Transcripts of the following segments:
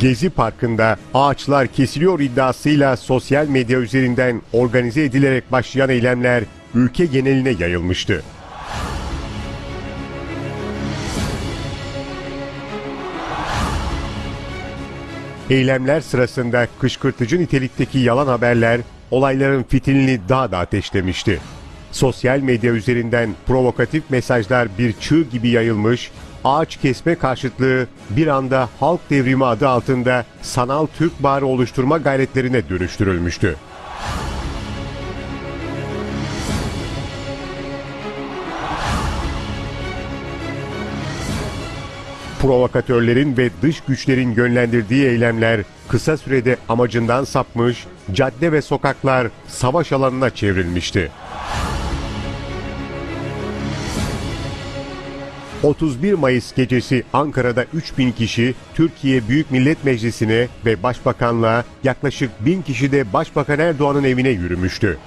Gezi Parkı'nda ağaçlar kesiliyor iddiasıyla sosyal medya üzerinden organize edilerek başlayan eylemler ülke geneline yayılmıştı. Eylemler sırasında kışkırtıcı nitelikteki yalan haberler olayların fitilini daha da ateşlemişti. Sosyal medya üzerinden provokatif mesajlar bir çığ gibi yayılmış, ağaç kesme karşıtlığı bir anda halk devrimi adı altında sanal Türk Baharı oluşturma gayretlerine dönüştürülmüştü. Provokatörlerin ve dış güçlerin yönlendirdiği eylemler kısa sürede amacından sapmış, cadde ve sokaklar savaş alanına çevrilmişti. 31 Mayıs gecesi Ankara'da 3000 kişi Türkiye Büyük Millet Meclisi'ne ve Başbakanlığa yaklaşık 1000 kişi de Başbakan Erdoğan'ın evine yürümüştü.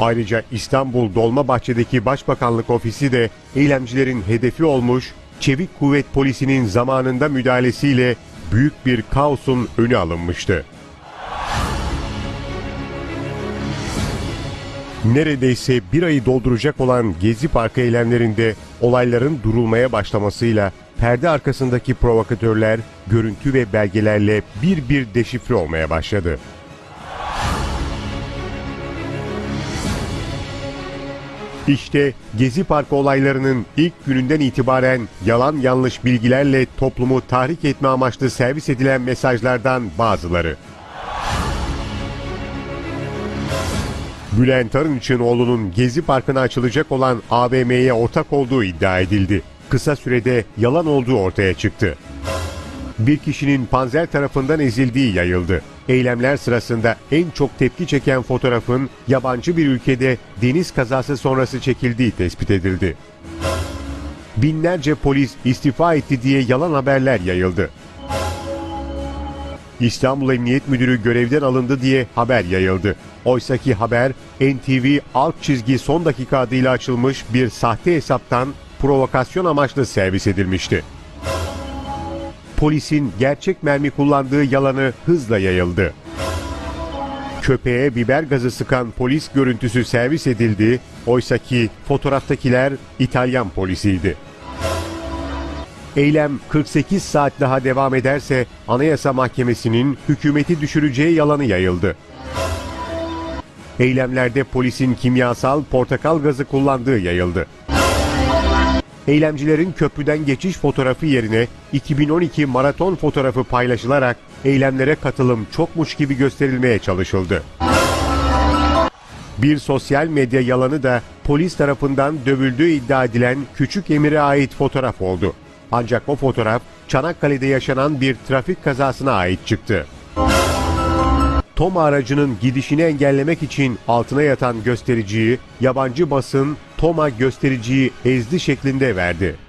Ayrıca İstanbul Dolmabahçe'deki Başbakanlık ofisi de eylemcilerin hedefi olmuş, Çevik Kuvvet Polisi'nin zamanında müdahalesiyle büyük bir kaosun önü alınmıştı. Neredeyse bir ayı dolduracak olan Gezi Parkı eylemlerinde olayların durulmaya başlamasıyla perde arkasındaki provokatörler görüntü ve belgelerle bir bir deşifre olmaya başladı. İşte Gezi Parkı olaylarının ilk gününden itibaren yalan yanlış bilgilerle toplumu tahrik etme amaçlı servis edilen mesajlardan bazıları. Bülent Arınç'ın Gezi Parkı'na açılacak olan AVM'ye ortak olduğu iddia edildi. Kısa sürede yalan olduğu ortaya çıktı. Bir kişinin panzer tarafından ezildiği yayıldı. Eylemler sırasında en çok tepki çeken fotoğrafın yabancı bir ülkede deniz kazası sonrası çekildiği tespit edildi. Binlerce polis istifa etti diye yalan haberler yayıldı. İstanbul Emniyet Müdürü görevden alındı diye haber yayıldı. Oysaki haber NTV alt çizgi son dakika adıyla açılmış bir sahte hesaptan provokasyon amaçlı servis edilmişti. Polisin gerçek mermi kullandığı yalanı hızla yayıldı. Köpeğe biber gazı sıkan polis görüntüsü servis edildi. Oysaki fotoğraftakiler İtalyan polisiydi. Eylem 48 saat daha devam ederse Anayasa Mahkemesi'nin hükümeti düşüreceği yalanı yayıldı. Eylemlerde polisin kimyasal portakal gazı kullandığı yayıldı. Eylemcilerin köprüden geçiş fotoğrafı yerine 2012 maraton fotoğrafı paylaşılarak eylemlere katılım çokmuş gibi gösterilmeye çalışıldı. Bir sosyal medya yalanı da polis tarafından dövüldüğü iddia edilen Küçük Emir'e ait fotoğraf oldu. Ancak o fotoğraf Çanakkale'de yaşanan bir trafik kazasına ait çıktı. Toma aracının gidişini engellemek için altına yatan göstericiyi yabancı basın Toma göstericiyi ezdi şeklinde verdi.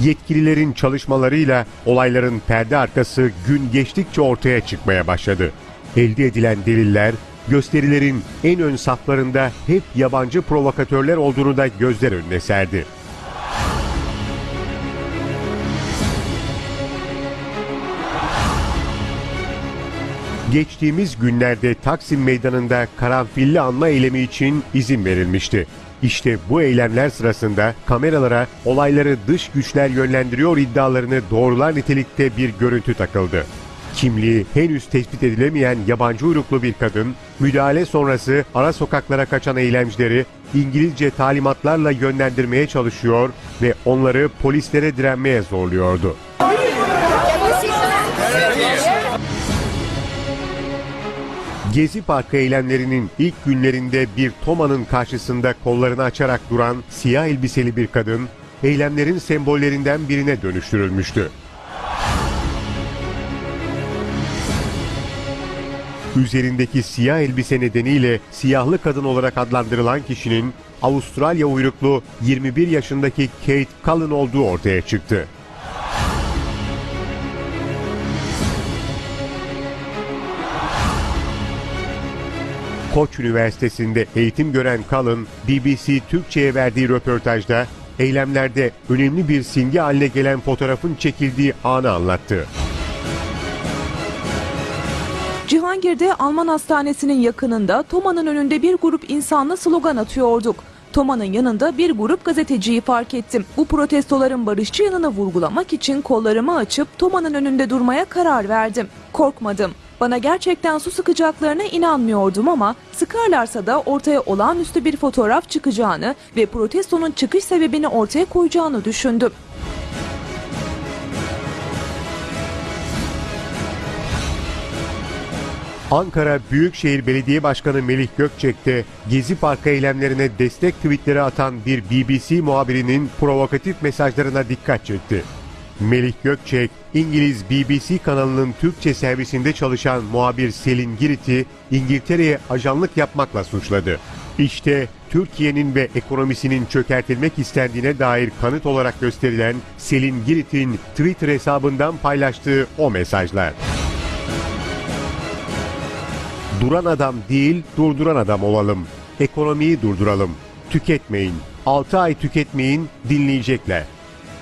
Yetkililerin çalışmalarıyla olayların perde arkası gün geçtikçe ortaya çıkmaya başladı. Elde edilen deliller gösterilerin en ön saflarında hep yabancı provokatörler olduğunu da gözler önüne serdi. Geçtiğimiz günlerde Taksim Meydanı'nda karanfilli anma eylemi için izin verilmişti. İşte bu eylemler sırasında kameralara olayları dış güçler yönlendiriyor iddialarını doğrular nitelikte bir görüntü takıldı. Kimliği henüz tespit edilemeyen yabancı uyruklu bir kadın, müdahale sonrası ara sokaklara kaçan eylemcileri İngilizce talimatlarla yönlendirmeye çalışıyor ve onları polislere direnmeye zorluyordu. Gezi Parkı eylemlerinin ilk günlerinde bir Toma'nın karşısında kollarını açarak duran siyah elbiseli bir kadın, eylemlerin sembollerinden birine dönüştürülmüştü. Üzerindeki siyah elbise nedeniyle siyahlı kadın olarak adlandırılan kişinin Avustralya uyruklu 21 yaşındaki Kate Cullen olduğu ortaya çıktı. Koç Üniversitesi'nde eğitim gören Kalın, BBC Türkçe'ye verdiği röportajda eylemlerde önemli bir simge haline gelen fotoğrafın çekildiği anı anlattı. Cihangir'de Alman hastanesinin yakınında Toma'nın önünde bir grup insanla slogan atıyorduk. Toma'nın yanında bir grup gazeteciyi fark ettim. Bu protestoların barışçı yanını vurgulamak için kollarımı açıp Toma'nın önünde durmaya karar verdim. Korkmadım. Bana gerçekten su sıkacaklarına inanmıyordum ama sıkarlarsa da ortaya olağanüstü bir fotoğraf çıkacağını ve protestonun çıkış sebebini ortaya koyacağını düşündüm. Ankara Büyükşehir Belediye Başkanı Melih Gökçek de Gezi Parkı eylemlerine destek tweetleri atan bir BBC muhabirinin provokatif mesajlarına dikkat çekti. Melih Gökçek, İngiliz BBC kanalının Türkçe servisinde çalışan muhabir Selin Girit'i İngiltere'ye ajanlık yapmakla suçladı. İşte Türkiye'nin ve ekonomisinin çökertilmek istendiğine dair kanıt olarak gösterilen Selin Girit'in Twitter hesabından paylaştığı o mesajlar. Duran adam değil, durduran adam olalım. Ekonomiyi durduralım. Tüketmeyin. 6 ay tüketmeyin, dinleyecekler.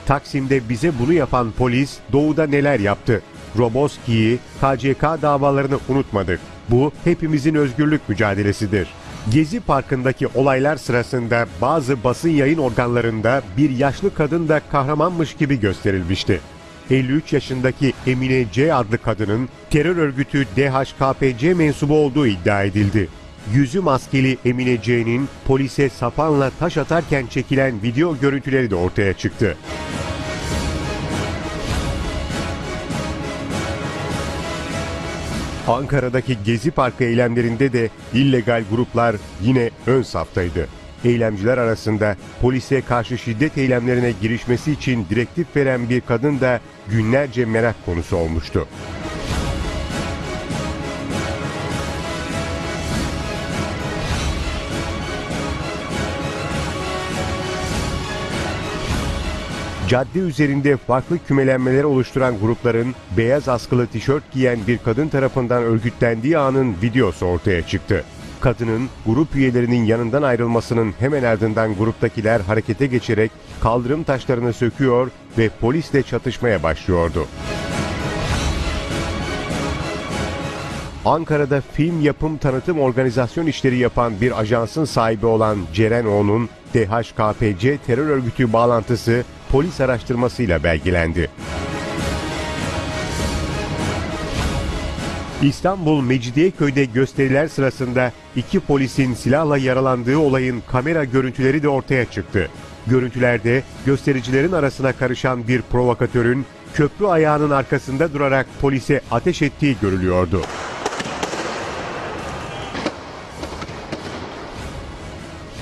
Taksim'de bize bunu yapan polis doğuda neler yaptı? Roboski'yi, KCK davalarını unutmadık. Bu hepimizin özgürlük mücadelesidir. Gezi Parkı'ndaki olaylar sırasında bazı basın yayın organlarında bir yaşlı kadın da kahramanmış gibi gösterilmişti. 53 yaşındaki Emine C adlı kadının terör örgütü DHKPC mensubu olduğu iddia edildi. Yüzü maskeli Emine C'nin polise sapanla taş atarken çekilen video görüntüleri de ortaya çıktı. Ankara'daki Gezi Parkı eylemlerinde de illegal gruplar yine ön saftaydı. Eylemciler arasında polise karşı şiddet eylemlerine girişmesi için direktif veren bir kadın da günlerce merak konusu olmuştu. Cadde üzerinde farklı kümelenmeler oluşturan grupların beyaz askılı tişört giyen bir kadın tarafından örgütlendiği anın videosu ortaya çıktı. Kadının grup üyelerinin yanından ayrılmasının hemen ardından gruptakiler harekete geçerek kaldırım taşlarını söküyor ve polisle çatışmaya başlıyordu. Ankara'da film yapım tanıtım organizasyon işleri yapan bir ajansın sahibi olan Ceren O'nun DHKPC terör örgütü bağlantısı polis araştırmasıyla belgelendi. İstanbul Mecidiyeköy'de gösteriler sırasında iki polisin silahla yaralandığı olayın kamera görüntüleri de ortaya çıktı. Görüntülerde göstericilerin arasına karışan bir provokatörün köprü ayağının arkasında durarak polise ateş ettiği görülüyordu.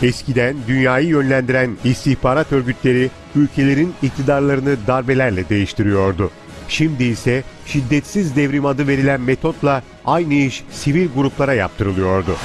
Eskiden dünyayı yönlendiren istihbarat örgütleri ülkelerin iktidarlarını darbelerle değiştiriyordu. Şimdi ise şiddetsiz devrim adı verilen metotla aynı iş sivil gruplara yaptırılıyordu.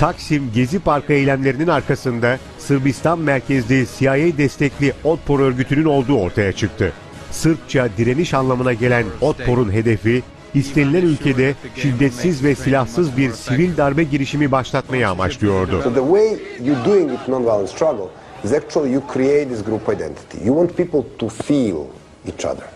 Taksim Gezi Parkı eylemlerinin arkasında Sırbistan merkezli CIA destekli Otpor örgütünün olduğu ortaya çıktı. Sırpça direniş anlamına gelen Otpor'un hedefi istenilen ülkede şiddetsiz ve silahsız bir sivil darbe girişimi başlatmayı amaçlıyordu. So the way you're doing it nonviolent struggle is actually you create this group identity. You want people to feel each other.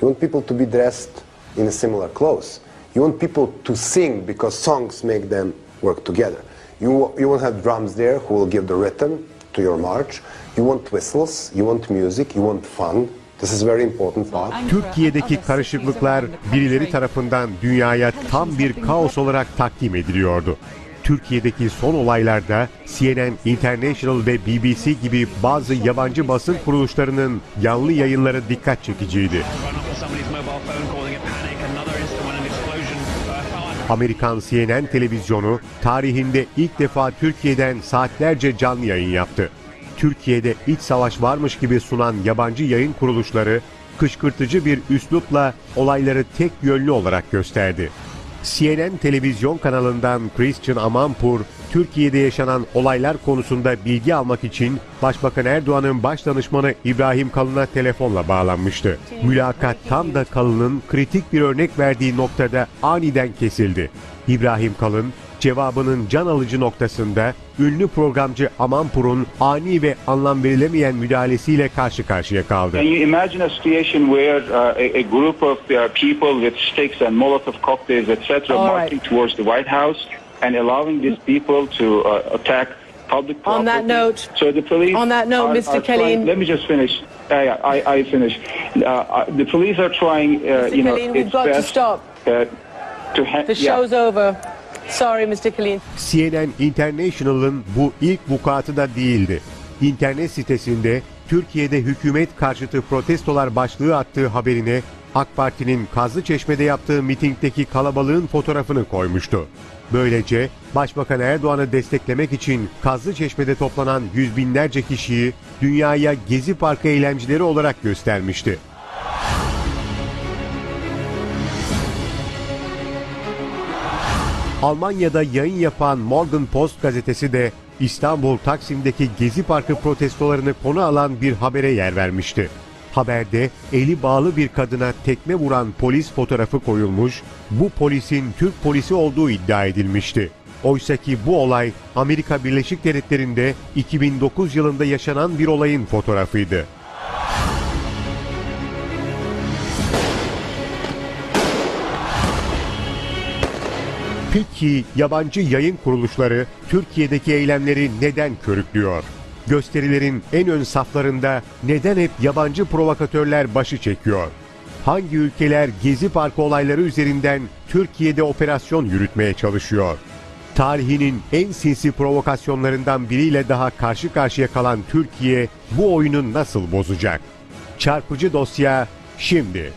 You want people to be dressed in similar clothes. You want people to sing because songs make them work together. You, you will have drums there who will give the rhythm to your march. You want whistles, you want music, you want fun. Türkiye'deki karışıklıklar birileri tarafından dünyaya tam bir kaos olarak takdim ediliyordu. Türkiye'deki son olaylarda CNN International ve BBC gibi bazı yabancı basın kuruluşlarının yanlı yayınları dikkat çekiciydi. Amerikan CNN televizyonu tarihinde ilk defa Türkiye'den saatlerce canlı yayın yaptı. Türkiye'de iç savaş varmış gibi sunan yabancı yayın kuruluşları kışkırtıcı bir üslupla olayları tek yönlü olarak gösterdi. CNN televizyon kanalından Christian Amanpour, Türkiye'de yaşanan olaylar konusunda bilgi almak için Başbakan Erdoğan'ın başdanışmanı İbrahim Kalın'a telefonla bağlanmıştı. Mülakat tam da Kalın'ın kritik bir örnek verdiği noktada aniden kesildi. İbrahim Kalın, cevabının can alıcı noktasında ünlü programcı Amanpur'un ani ve anlam verilemeyen müdahalesiyle karşı karşıya kaldı. Can you imagine a situation where uh, a, a group of uh, people with sticks and Molotov cocktails, etc., marching towards the White House and allowing these people to uh, attack public On property? that note- so the police. on that note, are- Mr. are Kelly- trying- let me just finish. Uh, yeah, I, I finish. Uh, uh, the police are trying, uh, Mr. you know, Kelly, we've its got to best stop. uh, to ha- The yeah. show's over. Sorry, Mr. Killeen. CNN International'ın bu ilk vukuatı da değildi. İnternet sitesinde Türkiye'de hükümet karşıtı protestolar başlığı attığı haberine AK Parti'nin Kazlıçeşme'de yaptığı mitingdeki kalabalığın fotoğrafını koymuştu. Böylece Başbakan Erdoğan'ı desteklemek için Kazlıçeşme'de toplanan yüz binlerce kişiyi dünyaya Gezi Parkı eylemcileri olarak göstermişti. Almanya'da yayın yapan Morgen Post gazetesi de İstanbul Taksim'deki Gezi Parkı protestolarını konu alan bir habere yer vermişti. Haberde eli bağlı bir kadına tekme vuran polis fotoğrafı koyulmuş, bu polisin Türk polisi olduğu iddia edilmişti. Oysaki bu olay Amerika Birleşik Devletleri'nde 2009 yılında yaşanan bir olayın fotoğrafıydı. Peki yabancı yayın kuruluşları Türkiye'deki eylemleri neden körüklüyor? Gösterilerin en ön saflarında neden hep yabancı provokatörler başı çekiyor? Hangi ülkeler Gezi Parkı olayları üzerinden Türkiye'de operasyon yürütmeye çalışıyor? Tarihinin en sinsi provokasyonlarından biriyle daha karşı karşıya kalan Türkiye bu oyunu nasıl bozacak? Çarpıcı dosya şimdi.